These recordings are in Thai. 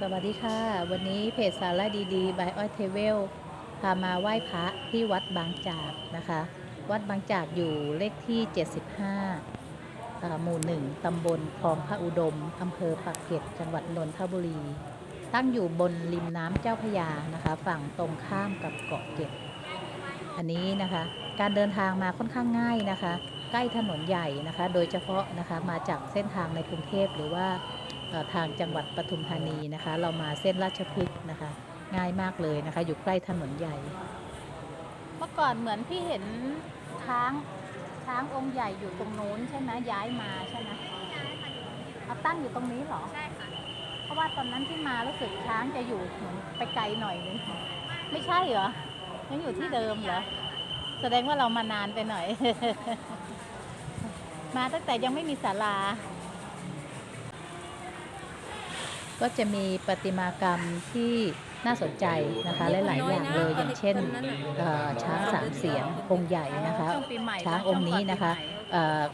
สวัสดีค่ะ วันนี้เพจสาระดีๆบายอ้อยเทเวลพามาไหว้พระที่วัดบางจากนะคะ วัดบางจากอยู่เลขที่ 75 หมู่หนึ่งตำบลคลองพระอุดมอำเภอปากเกร็ดจังหวัดนนทบุรี ตั้งอยู่บนริมน้ำเจ้าพยานะคะ ฝั่งตรงข้ามกับเกาะเกร็ดอันนี้นะคะ การเดินทางมาค่อนข้างง่ายนะคะ ใกล้ถนนใหญ่นะคะ โดยเฉพาะนะคะมาจากเส้นทางในกรุงเทพหรือว่า ทางจังหวัดปทุมธานีนะคะ เรามาเส้นราชพฤกษ์นะคะ ง่ายมากเลยนะคะ อยู่ใกล้ถนนใหญ่ เมื่อก่อนเหมือนพี่เห็นช้างช้างองค์ใหญ่อยู่ตรงนู้นใช่ไหมย้ายมาใช่ไหมเอาตั้งอยู่ตรงนี้เหรอใช่ค่ะเพราะว่าตอนนั้นที่มารู้สึกช้างจะอยู่เหมือนไปไกลหน่อยนึงไม่ใช่เหรอยังอยู่ที่เดิมเหรอแสดงว่าเรามานานไปหน่อย มาตั้งแต่ยังไม่มีศาลา ก็จะมีประติมากรรมที่น่าสนใจนะคะหลายๆอย่างเลยอย่างเช่นช้างสามเสียนองค์ใหญ่นะคะช้างองค์นี้นะคะ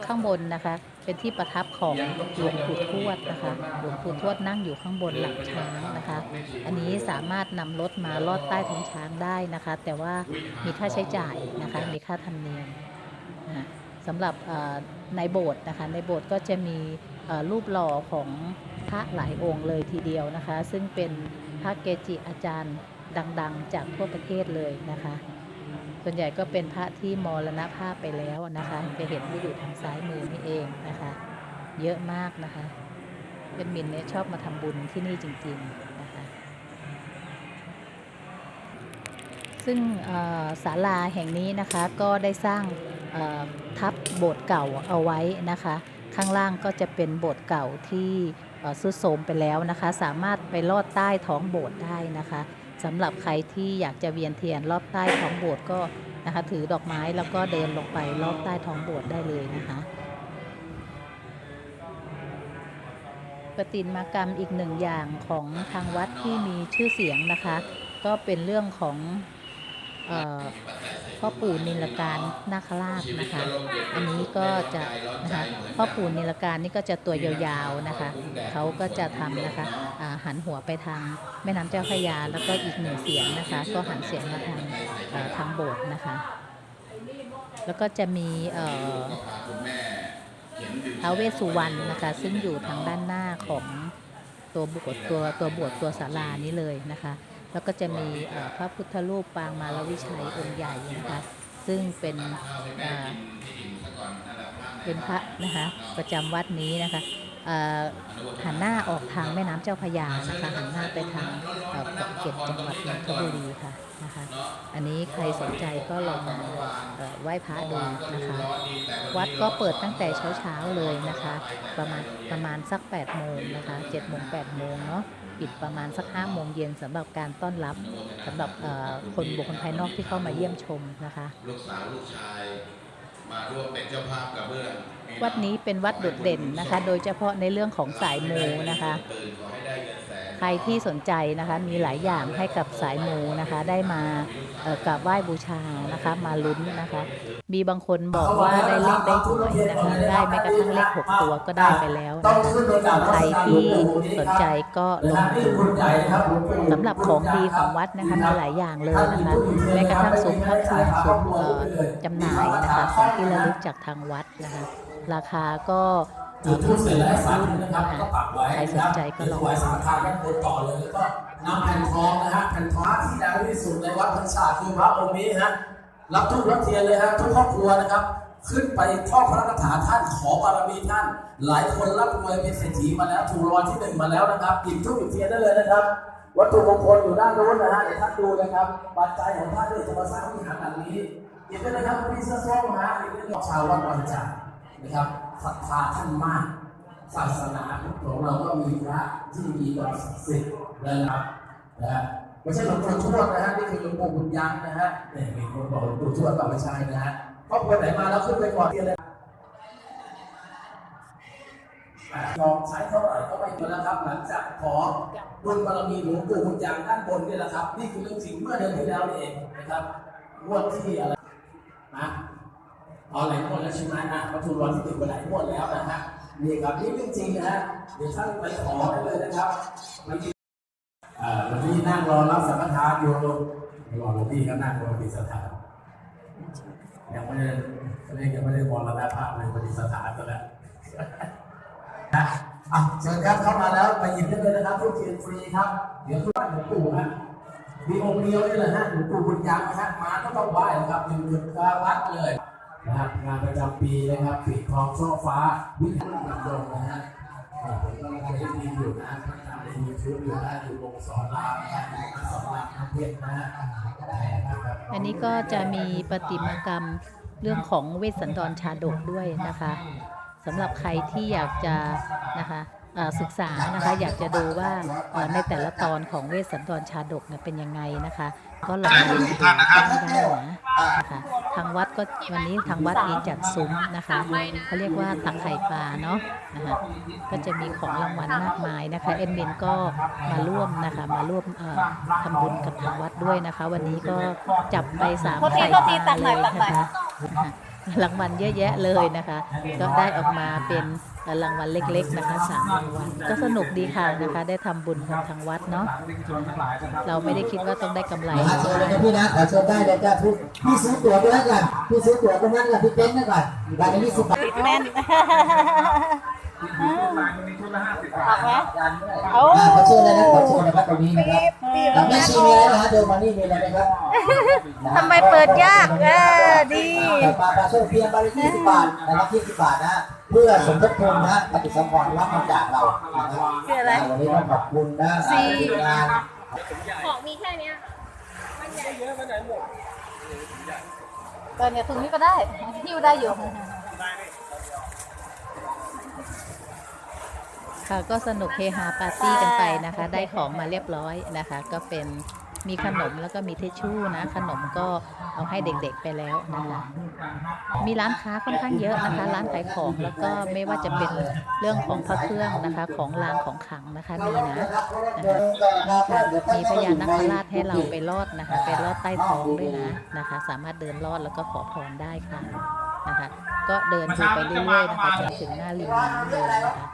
ข้างบนนะคะเป็นที่ประทับของหลวงปู่ทวดนะคะหลวงปู่ทวดนั่งอยู่ข้างบนหลังช้างนะคะ อันนี้สามารถนำรถมาลอดใต้ท้องช้างได้นะคะ แต่ว่ามีค่าใช้จ่ายนะคะมีค่าธรรมเนียมสำหรับในโบสถ์นะคะในโบสถ์ก็จะมี รูปหล่อของพระหลายองค์เลยทีเดียวนะคะ ซึ่งเป็นพระเกจิอาจารย์ดังๆ จากทั่วประเทศเลยนะคะ ส่วนใหญ่ก็เป็นพระที่มรณภาพไปแล้วนะคะ จะเห็นที่อยู่ทางซ้ายมือนี่เองนะคะ เยอะมากนะคะ เป็นมินเนี่ยชอบมาทำบุญที่นี่จริงๆนะคะ ซึ่งศาลาแห่งนี้นะคะก็ได้สร้างทับโบสถ์เก่าเอาไว้นะคะ ข้างล่างก็จะเป็นโบสถ์เก่าที่เอ่อทรุดโทมไปแล้วนะคะ สามารถไปลอดใต้ท้องโบสถ์ได้นะคะสำหรับใครที่อยากจะเวียนเทียนรอบใต้ท้องโบสถ์ก็นะคะถือดอกไม้แล้วก็เดินลงไปรอบใต้ท้องโบสถ์ได้เลยนะคะประติมากรรมอีกหนึ่งอย่างของทางวัดที่มีชื่อเสียงนะคะ ก็เป็นเรื่องของ พ่อปู่นิลการนาคราชนะคะ อันนี้ก็จะนะคะพ่อปู่นิลการนี่ก็จะตัวยาวๆนะคะเขาก็จะทำนะคะหันหัวไปทางแม่น้ำเจ้าพระยาแล้วก็อีกหนึ่งเสียงนะคะ ก็หันเสียงมาทางทางโบสถ์นะคะ แล้วก็จะมีเท้าวเวสสุวรรณนะคะ ซึ่งอยู่ทางด้านหน้าของตัวบุตรตัวตัวบวชตัวศาลานี้เลยนะคะ แล้วก็จะมีพระพุทธรูปปางมารวิชัยองค์ใหญ่นะคะ ซึ่งเป็นเป็นพระนะคะประจำวัดนี้นะคะหันหน้าออกทางแม่น้ำเจ้าพยานะคะหันหน้าไปทางเอ่อเกาะเก็ดจังหวัดนนทบุรีค่ะนะคะอันนี้ใครสนใจก็ลองมาไหว้พระดูนะคะ วัดก็เปิดตั้งแต่เช้าๆเลยนะคะ ประมาณประมาณสัก8โมงนะคะ7โมง8โมงเนาะ ปิดประมาณสัก5โมงเย็นสำหรับการต้อนรับสำหรับเอ่อคนบุคคลภายนอกที่เข้ามาเยี่ยมชมนะคะลูกสาวลูกชายมาร่วมเป็นเจ้าภาพกับเพื่อนวัดนี้เป็นวัดโดดเด่นนะคะ โดยเฉพาะในเรื่องของสายมูนะคะตื่นขอ ใครที่สนใจนะคะมีหลายอย่างให้กับสายมูนะคะ ได้มากราบไหว้บูชานะคะ มาลุ้นนะคะ มีบางคนบอกว่าได้เลขได้หวยนะคะได้แม้กระทั่งเลขหกตัวก็ได้ไปแล้วนะคะใครที่สนใจก็ลงมาสำหรับของดีของวัดนะคะมีหลายอย่างเลยนะคะแม้กระทั่งซุ้มพระเครื่องซุ้มจำหน่ายนะคะของที่ระลึกจากทางวัดนะคะ ราคาก็ เอ่อขึ้นอยู่กับรุ่นนะคะใครสนใจก็ลองไว้ดูสามทางด้านบนต่อเลยแล้วก็นำแผ่นทองนะฮะแผ่นทองที่ดังที่สุดในวัดพันชาคือพระองค์นี้ฮะรับทุกรับเทียนเลยฮะทุกครอบครัวนะครับ ขึ้นไปท่องพระคาถาท่านขอบารมีท่าน หลายคนรับรวยเป็นเศรษฐีมาแล้วถูกรางวัลที่หนึ่งมาแล้วนะครับหยิบทุกหยิบเทียนได้เลยนะครับ วัตถุมงคลอยู่ด้านโน้นนะฮะเดี๋ยวท่านดูนะครับปัจจัยของท่านที่จะมาสร้างวิหารหลังนี้หยิบได้เลยครับพี่เสื้อส้มนะฮะหยิบได้เลยชาววัดวันจันทร์นะครับ ศรัทธาท่านมาก ศาสนาของเราก็มีพระที่มีความศักดิ์สิทธิ์นะครับนะไม่ใช่หลวงปู่ทวดนะฮะนี่คือหลวงปู่บุญยังนะฮะเนี่ยมีคนบอกหลวงปู่ทวดแบบไม่ใช่นะฮะครอบครัวไหนมาแล้วขึ้นไปก่อนเลยยอมใช้เท่าไหร่ก็ไม่อยู่แล้วครับ หลังจากขอบุญบารมีหลวงปู่บุญยังด้านบนนี่แหละครับ นี่คือเรื่องจริงเมื่อเดือนที่แล้วนี่เองนะครับงวดที่อะไรนะ เอาหลายงวดแล้วใช่ไหมนะวัตถุรวันที่ติดไปหลายงวดแล้วนะฮะนี่ครับนี่เรื่องจริงนะฮะเดี๋ยวท่านไปขอได้เลยนะครับอ่าหลวงพี่นั่งรอรับสังฆทานอยู่รอหลวงพี่ก็นั่งรอปฏิสถานยังไม่ได้เรียกยังไม่ได้มรณภาพเลยปฏิสถานก็แล้วนะอะเชิญครับเข้ามาแล้วไปหยิบได้เลยนะครับทุกทีฟรีครับ เดี๋ยวทุกท่านหลวงปู่ฮะมีองค์เดียวนี่แหละฮะหลวงปู่บุญยังนะฮะมาก็ต้องไหว้นะครับอยู่จุดกลาวัดเลย นะครับงานประจำปีนะครับปีกทองช่อฟ้าวิหารดำรงนะฮะผมก็กำลังได้ยินอยู่นะท่านในยูทูบอยู่นะอยู่วงสอนรามนะฮะสอนรามน้ำเพชรนะฮะนะครับอันนี้ก็จะมีประติมากรรมเรื่องของเวสสันดรชาดกด้วยนะคะสำหรับใครที่อยากจะนะคะ ศึกษานะคะอยากจะดูว่าเอ่อในแต่ละตอนของเวสสันดรชาดกเนี่ยเป็นยังไงนะคะ ก็ลองมาดูดูก็ได้นะนะคะทางวัดก็วันนี้ทางวัดเองจัดซุ้มนะคะเขาเรียกว่าตักไข่ปลาเนาะนะคะก็จะมีของรางวัลมากมายนะคะเอ็นมินก็มาร่วมนะคะมาร่วมเอ่อทำบุญกับทางวัดด้วยนะคะ วันนี้ก็จับไปสามโทษทีไข่โทษทีปลาตักหน่เลอยยตักหน่นะอยคะนะคะ รางวัลเยอะแยะเลยนะคะ ก็ได้ออกมาเป็นรางวัลเล็ก ๆ นะคะสามรางวัลก็สนุกดีค่ะนะคะ ได้ทำบุญกับทางวัดเนาะเราไม่ได้คิดว่าต้องได้กำไรขอเชิญเลยนะพี่นะขอเชิญได้เลยจ้ะพี่พี่ซื้อตั๋วตรงนั้นก่อนพี่ซื้อตั๋วตรงนั้นก่อนพี่เต้นนั่นก่อนบาทละยี่สิบบาทติดแม่นออกไหมเอาอ่าขอเชิญเลยนะขอเชิญนะครับตรงนี้นะครับแล้วแม่ชีมีอะไรนะฮะเดินมานี่มีอะไรไหมครับทำไมเปิดยากเออดีแต่ ปลาปลาโชคเพียงบาละยี่สิบบาทแต่ละยี่สิบบาทนะเพื่อสมทบทุนนะปฏิสังขรณ์รับมาจากเรานะครับคืออะไร วันนี้ต้องขอบคุณนะทีมงานของมีแค่เนี้ยตอนเนี้ยถุงนี้ก็ได้หิ้วได้อยู่ ค่ะก็สนุกเฮฮาปาร์ตี้กันไปนะคะ ได้ของมาเรียบร้อยนะคะ ก็เป็น มีขนมแล้วก็มีเทชชู่นะ ขนมก็เอาให้เด็กๆไปแล้วนะคะ มีร้านค้าค่อนข้างเยอะนะคะ ร้านขายของแล้วก็ไม่ว่าจะเป็นเรื่องของพระเครื่องนะคะ ของรางของขลังนะคะมีนะนะคะค่ะมีพญานาคราชให้เราไปลอดนะคะ ไปลอดใต้ท้องด้วยนะนะคะ สามารถเดินลอดแล้วก็ขอพรได้ค่ะนะคะ ก็เดินดูไปเรื่อยๆนะคะจนถึงหน้าริมน้ำเลยนะคะ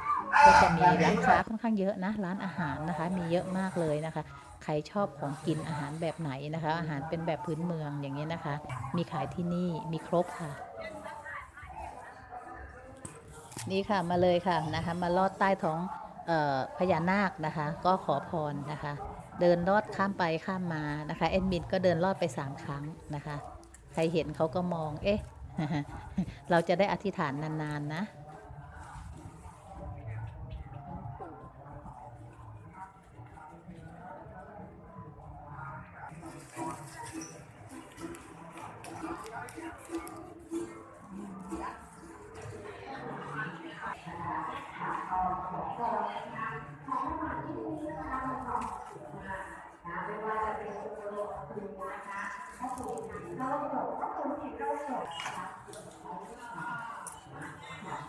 ก็จะมีร้านค้าค่อนข้างเยอะนะ ร้านอาหารนะคะ มีเยอะมากเลยนะคะ ใครชอบของกินอาหารแบบไหนนะคะ อาหารเป็นแบบพื้นเมืองอย่างนี้นะคะ มีขายที่นี่มีครบค่ะ นี่ค่ะมาเลยค่ะนะคะ มาลอดใต้ท้องออพญานาคนะคะ ก็ขอพรนะคะ เดินลอดข้ามไปข้ามมานะคะเอ็นมินก็เดินลอดไปสามครั้งนะคะ ใครเห็นเขาก็มองเอ๊ะเราจะได้อธิษฐานนานๆนะ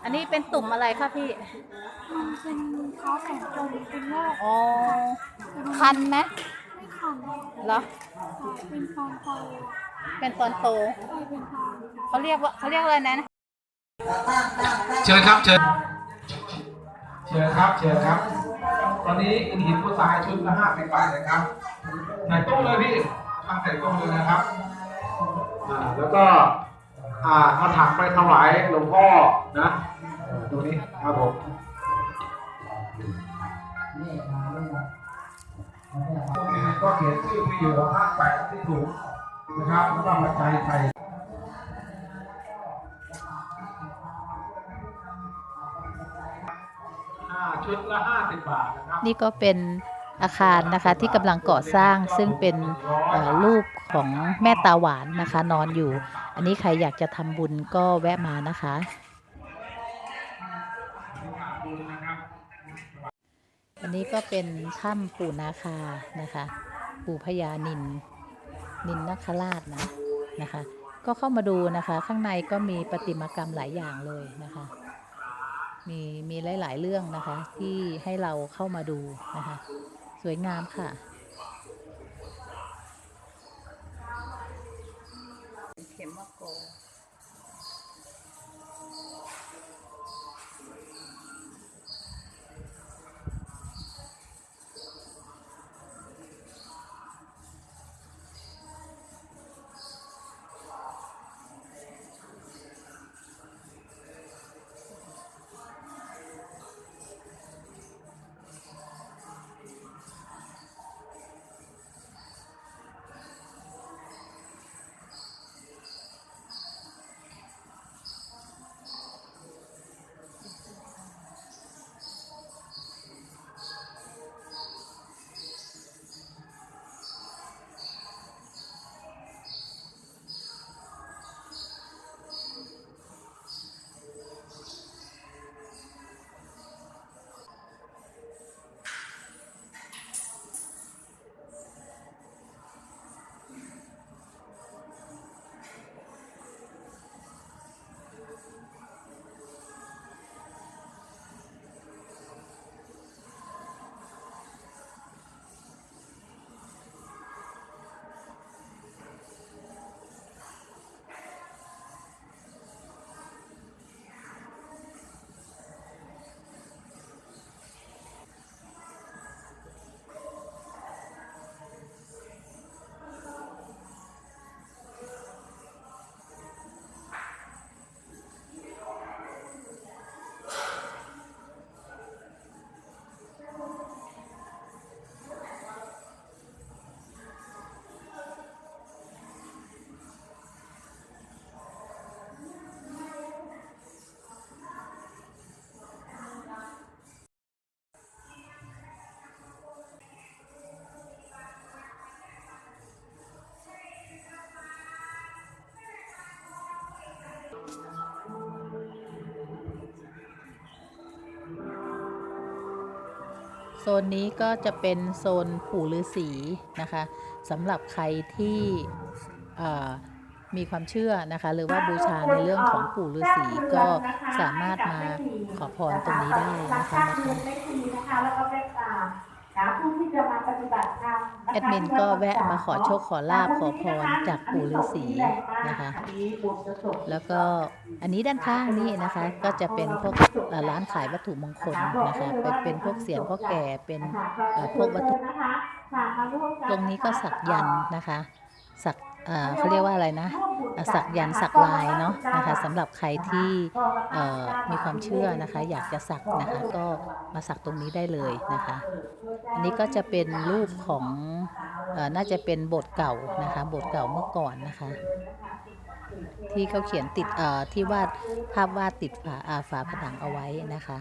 อันนี้เป็นตุ่มอะไรคะพี่ เป็นเขาแต่งจนเป็นโรคอ๋อ คันไหมไม่คันเหรอ เป็นฟองโตเป็นตอนโตไม่เป็นฟองเขาเรียกว่าเขาเรียกอะไรนะ เชิญครับ เชิญ เชิญครับ เชิญครับ ตอนนี้อินหินผู้ตายชุดละห้าสิบบาทนะครับใส่ตู้เลยพี่ทำใส่ตู้เลยนะครับ อ่า แล้วก็ อ่าเอาถังไปถวายหลวงพ่อนะเออตรงนี้ครับผมก็เขียนชื่อที่อยู่ห้าแปดที่ถูกนะครับแล้วก็มาใจไทยอ่าชุดละห้าสิบบาทนะครับนี่ก็เป็น อาคารนะคะที่กำลังก่อสร้างซึ่งเป็นรูปของแม่ตาหวานนะคะ นอนอยู่ อันนี้ใครอยากจะทำบุญก็แวะมานะคะอันนี้ก็เป็นถ้ำปู่นาคานะคะ ปู่พญานิน นินนคราชนะนะคะ ก็เข้ามาดูนะคะ ข้างในก็มีประติมากรรมหลายอย่างเลยนะคะ มีมีหลาย ๆ เรื่องนะคะที่ให้เราเข้ามาดูนะคะ สวยงามค่ะ เข็มมะโก นนี้ก็จะเป็นโซนผู่ฤาษีนะคะสำหรับใครที่มีความเชื่อนะคะ หรือว่าบูชาในเรื่องของปู่ฤาษีก็สามารถมาขอพรตรงนี้ได้นะคะ แอดมินก็แวะมาขอโชคขอลาบขอพรจากปู่ฤาษีนะคะ แล้วก็อันนี้ด้านข้างนี่นะคะ ก็จะเป็นพวกเอ่อร้านขายวัตถุมงคลนะคะ เป็นเป็นพวกเสียงพ่อแก่เป็นเอ่อพวกวัตถุตรงนี้ก็สักยันต์นะคะสัก เอ่อเขาเรียกว่าอะไรนะอะสักยันต์สักลายเนาะนะคะสำหรับใครที่เอ่อมีความเชื่อนะคะ อยากจะสักนะคะก็มาสักตรงนี้ได้เลยนะคะ อันนี้ก็จะเป็นรูปของเอ่อน่าจะเป็นโบสถ์เก่านะคะโบสถ์เก่าเมื่อก่อนนะคะ ที่เขาเขียนติดเอ่อที่วาดภาพวาดติดฝาอ่าฝาผนังเอาไว้นะคะ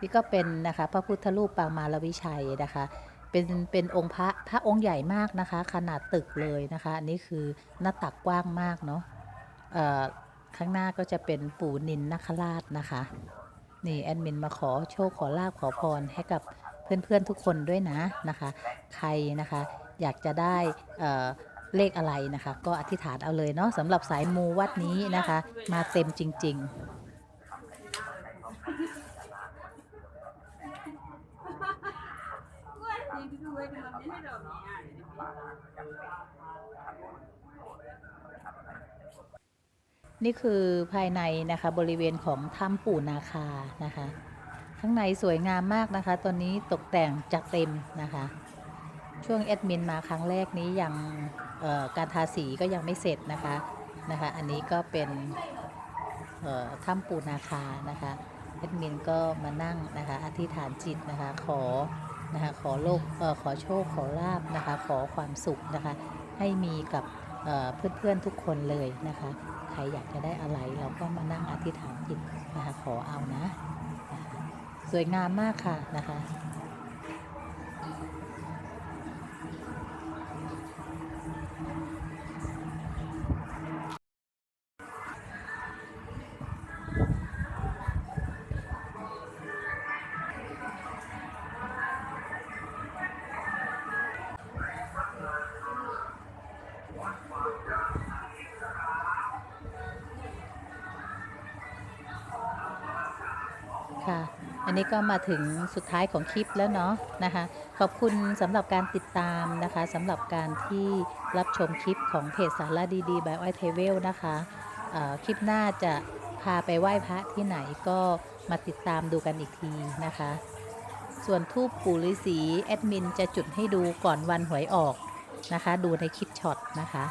นี่ก็เป็นนะคะพระพุทธรูปปางมารวิชัยนะคะ เป็นเป็นองค์พระพระองค์ใหญ่มากนะคะ ขนาดตึกเลยนะคะอันนี้คือหน้าตักกว้างมากเนาะเอ่อข้างหน้าก็จะเป็นปู่นินนคราชนะคะ นี่แอดมินมาขอโชคขอลาบขอพรให้กับเพื่อนๆทุกคนด้วยนะนะคะ ใครนะคะอยากจะได้เอ่อเลขอะไรนะคะ ก็อธิษฐานเอาเลยเนาะสำหรับสายมูวัดนี้นะคะ มาเต็มจริง ๆ นี่คือภายในนะคะบริเวณของถ้ำปู่นาคานะคะ ข้างในสวยงามมากนะคะ ตอนนี้ตกแต่งจัดเต็มนะคะ ช่วงแอดมินมาครั้งแรกนี้ยังการทาสีก็ยังไม่เสร็จนะคะนะคะ อันนี้ก็เป็นถ้ำปู่นาคานะคะแอดมินก็มานั่งนะคะอธิษฐานจิตนะคะขอนะคะขอโลกอขอโชคขอลาบนะคะ ขอความสุขนะคะ ให้มีกับเอ่อเพื่อนๆทุกคนเลยนะคะ ใครอยากจะได้อะไร เราก็มานั่งอธิษฐานจิตนะคะขอเอานะนะคะสวยงามมากค่ะนะคะ ค่ะ อันนี้ก็มาถึงสุดท้ายของคลิปแล้วเนาะนะคะ ขอบคุณสำหรับการติดตามนะคะสำหรับการที่รับชมคลิปของเพจสาระดีๆ by อ้อยเทเวลนะคะคลิปหน้าจะพาไปไหว้พระที่ไหนก็มาติดตามดูกันอีกทีนะคะ ส่วนทูปปู่ฤาษีแอดมินจะจุดให้ดูก่อนวันหวยออกนะคะ ดูในคลิปช็อตนะคะ